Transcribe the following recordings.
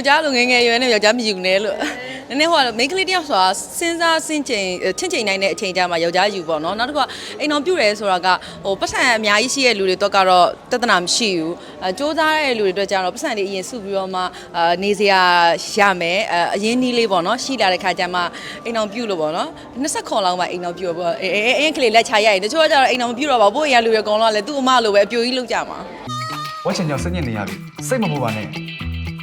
ယောက်ျားလိုငယ်ငယ်ရွယ်နဲ့ယောက်ျားမြယူနေလို့နည်းနည်းဟိုကမိန်းကလေးတယောက်ဆိုတာစဉ်းစားစင်ချိန်ချင့်ချိန်နိုင်တဲ့အချိန်ကြမှာယောက်ျားယူပေါ့နော်နောက်တစ်ခုကအိမ်တော်ပြုတ်တယ်ဆိုတာကဟိုပတ်စံအများကြီးရှိတဲ့လူတွေတော့ကတော့တသနာမရှိဘူးအဲစူးစမ်းတဲ့လူတွေအတွက်ကျတော့ပတ်စံတွေအရင်စုပြီးတော့မှအာနေစရာရမယ်အဲအရင်နီးလေးပေါ့နော်ရှိလာတဲ့ခါကျမှအိမ်တော်ပြုတ်လို့ပေါ့နော်20ခွန်လောက်မှအိမ်တော်ပြုတ်ပေါ့အဲအဲအရင်ကလေးလက်ချရရင်တချို့ကကျတော့အိမ်တော်မပြုတ်တော့ပါဘူးဘို့အရင်လူတွေအကုန်လုံးကလည်းသူ့အမလိုပဲအပြိုကြီးလောက်ကြမှာဝက်ချန်ကြောင့်စိတ်ညစ်နေရပြီစိတ်မပူပါနဲ့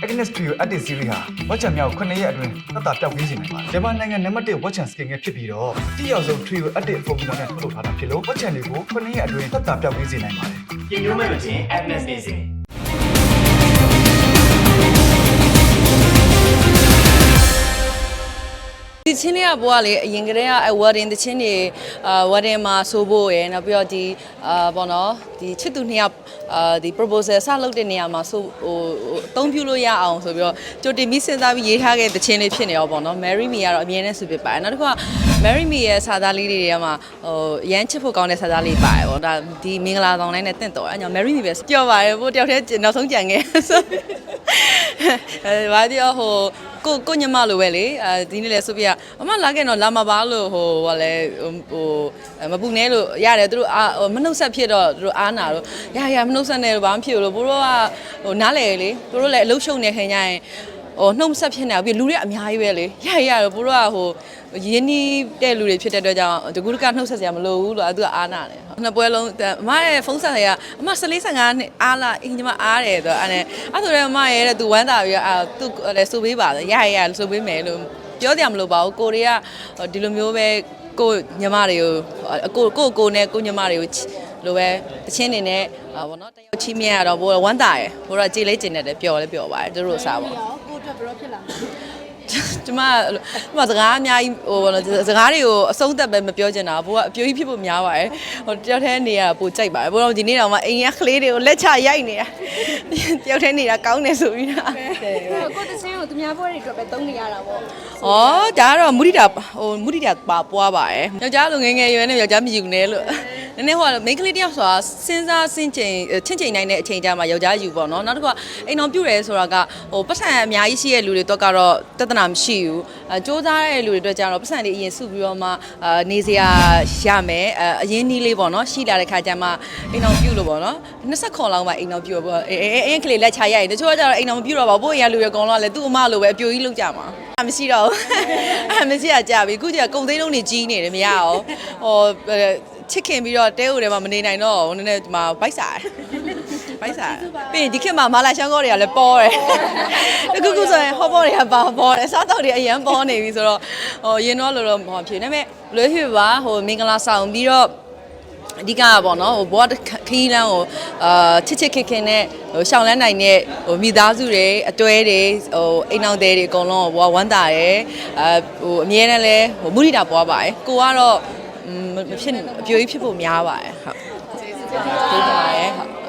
Agnes Trio Active Series ဟာဝက်ချန်မြောက်9ရက်အတွင်းသက်သာပျောက်ကင်းစေနိုင်ပါတယ်။ဂျပန်နိုင်ငံနံပါတ်1ဝက်ချန် skin ငယ်ဖြစ်ပြီးတော့တိရောက်ဆုံး Trio Active Formula နဲ့ထုတ်လုပ်ထားတာဖြစ်လို့ဝက်ချန်တွေကို9ရက်အတွင်းသက်သာပျောက်ကင်းစေနိုင်ပါတယ်။ပြင်မျိုးမဲ့မချင်း Agnes နေစဉ် ချင်းလေးကဘောကလေအရင်ကတည်းကအဲ wedding တချင်းတွေအာ wedding မှာဆိုဖို့ရယ်နောက်ပြီးတော့ဒီအာဘောနော်ဒီချစ်သူနှစ်ယောက်အာဒီ proposal စလုပ်တဲ့နေရာမှာဆိုဟိုဟိုအသုံးပြုလို့ရအောင်ဆိုပြီးတော့ကြိုတင်ပြီးစဉ်းစားပြီးရေးထားခဲ့တဲ့တချင်းလေးဖြစ်နေရောပေါ့နော် Marry Me ကတော့အမြဲတမ်းဆူဖြစ်ပါတယ်နောက်တစ်ခုက Marry Me ရဲ့စာသားလေးတွေကမှဟိုရမ်းချစ်ဖို့ကောင်းတဲ့စာသားလေးပါတယ်ပေါ့ဒါဒီမင်္ဂလာဆောင်တိုင်းနဲ့တင့်တော်အဲကြောင့် Marry Me ပဲပြောပါတယ်ဘို့တယောက်တည်းနောက်ဆုံးကြံခဲ့ဆိုအဲ ဘာပြောဟိုကိုကိုညမလိုပဲလေအဲဒီနေ့လဲဆိုပြအမလာခဲ့တော့လာမပါလို့ဟိုဟိုလဲဟိုမပူနေလို့ရတယ်သူတို့အာမနှုတ်ဆက်ဖြစ်တော့သူတို့အားနာတော့ရရမနှုတ်ဆက်နေလို့ဘာမှဖြစ်လို့ဘိုးတို့ကဟိုနားလေလေသူတို့လည်းအလုရှုံနေခင်ကြရင် ဟိုနှုတ်ဆက်ဖြစ်နေပြီးလူတွေအများကြီးပဲလေရရတော့ဘိုးတို့ကဟိုရင်းနှီးတဲ့လူတွေဖြစ်တဲ့အတွက်ကြောင့်တကူတကနှုတ်ဆက်စရာမလိုဘူးလို့သူကအားနာတယ်နှစ်ပွဲလုံးအမရဲ့ဖုန်းဆက်ရအမ14 15နှစ်အားလာအင်ညီမအားတယ်ဆိုတော့အဲ့အဲ့ဆိုတော့အမရဲ့တဲ့သူဝမ်းသာပြီးအာသူလည်းဆိုပေးပါလေရရရဆိုပေးမယ်လို့ပြောကြမလို့ပါဘူးကိုတွေကဒီလိုမျိုးပဲကိုညီမတွေကိုကိုကိုကိုနဲ့ကိုညီမတွေကိုလိုပဲတချင်းနေနဲ့ဘောနော်တယောက်ချင်းမြင်ရတော့ဘိုးဝမ်းသာရယ်ဘိုးတော့ကြေးလေးကျင်နေတယ်ပျော်လည်းပျော်ပါတယ်သူတို့စားပေါ့ရောကို အတွက်ဘယ်လိုဖြစ်လာလဲကျမကျမစကားအများကြီးဟိုဘောနော်စကားတွေကိုအဆုံးသက်ပဲမပြောချင်တာဘိုးကအပြိုကြီးဖြစ်ဖို့များပါတယ်ဟိုတယောက်တည်းနေရပိုကြိုက်ပါတယ်ဘိုးတော့ဒီနေ့တော့မှအိမ်ရကလေးတွေကိုလက်ချရိုက်နေတာတယောက်တည်းနေတာကောင်းတယ်ဆိုပြီးတာကိုတချင်းကိုသူများပွဲတွေအတွက်ပဲသုံးနေရတာပေါ့ဩဒါကတော့မုဒိတာဟိုမုဒိတာပါပွားပါတယ်ယောက်ျားလိုငယ်ငယ်ရွယ်နဲ့ယောက်ျားမြယူနေလို့ နည်းနည်းဟိုကမိန်းကလေးတယောက်ဆိုတာစဉ်းစားစင်ချိန်ချင့်ချိန်နိုင်တဲ့အချိန်ကြမှာယောက်ျားယူပေါ့နော်နောက်တစ်ခုကအိမ်တော်ပြုတ်တယ်ဆိုတာကဟိုပတ်စံအများကြီးရှိတဲ့လူတွေတော့ကတော့တသနာမရှိဘူးအဲစူးစမ်းတဲ့လူတွေအတွက်ကျတော့ပတ်စံတွေအရင်စုပြီးတော့မှအာနေစရာရမယ်အဲအရင်နီးလေးပေါ့နော်ရှိလာတဲ့ခါကျမှအိမ်တော်ပြုတ်လို့ပေါ့နော်20ခွန်လောက်မှအိမ်တော်ပြုတ်ပေါ့အဲအဲအရင်ကလေးလက်ချရရင်တချို့ကကျတော့အိမ်တော်မပြုတ်တော့ပါဘူးဘို့အရင်လူတွေအကုန်လုံးကလည်းသူ့အမလိုပဲအပြိုကြီးလောက်ကြမှာအမရှိတော့ဘူးအမရှိရကြပြီအခုကျကုံသိန်းလုံးနေကြီးနေတယ်မရအောင်ဟို ချစ်ခင်ပြီးတော့တဲဦးထဲမှာမနေနိုင်တော့နည်းနည်းဒီမှာဗိုက်စားဗိုက်စားပြီးရင်ဒီခေတ်မှာမာလာရှောင်းကောတွေကလည်းပေါ်တယ်အခုခုဆိုရင်ဟောပေါ်တွေကပါပေါ်တယ်စားတော့တွေအရန်ပေါ်နေပြီဆိုတော့ဟိုရင်တော့လိုတော့မဖြစ်ဒါပေမဲ့လွေးဖြစ်ပါဟိုမင်္ဂလာဆောင်ပြီးတော့အဓိကကပေါ့နော်ဟိုဘောခီးလန်းကိုအာချစ်ချစ်ခင်ခင်နဲ့ဟိုရှောင်းလန်းနိုင်တဲ့ဟိုမိသားစုတွေအတွဲတွေဟိုအိမ်အောင်တွေအကုန်လုံးဘောဝမ်းသာတယ်အာဟိုအမြဲတမ်းလဲဟိုမုရိတာပွားပါတယ်ကိုကတော့ မဖြစ်အပြိုကြီးဖြစ်ဖို့များပါတယ်ဟုတ်ကျေးဇူးတင်ပါတယ်ဟုတ်